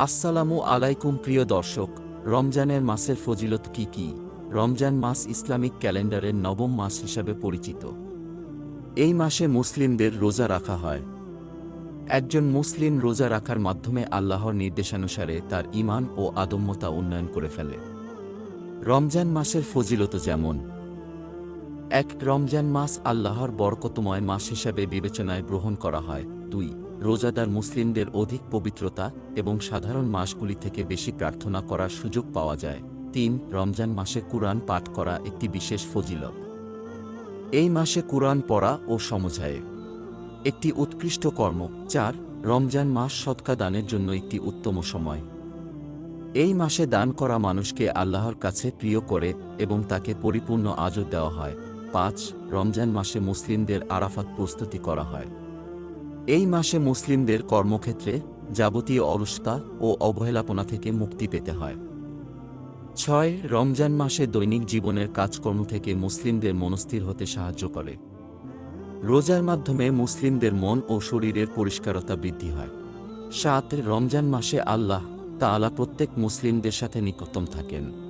আসসালামু আলাইকুম প্রিয় দর্শক, রমজানের মাসের ফজিলত কি কি? রমজান মাস ইসলামিক ক্যালেন্ডারের নবম মাস হিসাবে পরিচিত। এই মাসে মুসলিমদের রোজা রাখা হয়। একজন মুসলিম রোজা রাখার মাধ্যমে আল্লাহর নির্দেশানুসারে তার ঈমান ও আদম্যতা উন্নয়ন করে ফেলে। রমজান মাসের ফজিলত যেমন এক রমজান মাস আল্লাহর বরকতময় মাস হিসাবে বিবেচনায় গ্রহণ করা হয়। দুই, রোজাদার মুসলিমদের অধিক পবিত্রতা এবং সাধারণ মাসগুলি থেকে বেশি প্রার্থনা করার সুযোগ পাওয়া যায়। তিন, রমজান মাসে কুরআন পাঠ করা একটি বিশেষ ফজিলত। এই মাসে কুরআন পড়া ও সমঝায়ে। একটি উৎকৃষ্ট কর্ম। চার, রমজান মাস সৎকা দানের জন্য একটি উত্তম সময়। এই মাসে দান করা মানুষকে আল্লাহর কাছে প্রিয় করে এবং তাকে পরিপূর্ণ আজর দেওয়া হয়। পাঁচ রমজান মাসে মুসলিমদের আরাফাত প্রস্তুতি করা হয়। এই মাসে মুসলিমদের কর্মক্ষেত্রে যাবতীয় অলসতা ও অবহেলাপনা থেকে মুক্তি পেতে হয়। ছয় রমজান মাসে দৈনিক জীবনের কাজকর্ম থেকে মুসলিমদের মনস্থির হতে সাহায্য করে। রোজার মাধ্যমে মুসলিমদের মন ও শরীরের পরিষ্কারতা বৃদ্ধি হয়। সাত রমজান মাসে আল্লাহ তা তাআলা প্রত্যেক মুসলিমদের সাথে নিকটতম থাকেন।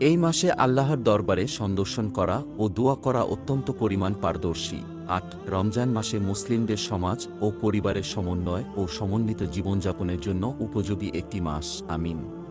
এই মাসে আল্লাহর দরবারে সন্দর্শন করা ও দোয়া করা অত্যন্ত পরিমাণ পারদর্শী। আট, রমজান মাসে মুসলিমদের সমাজ ও পরিবারের সমন্বয় ও সমন্বিত জীবনযাপনের জন্য উপযোগী একটি মাস। আমিন।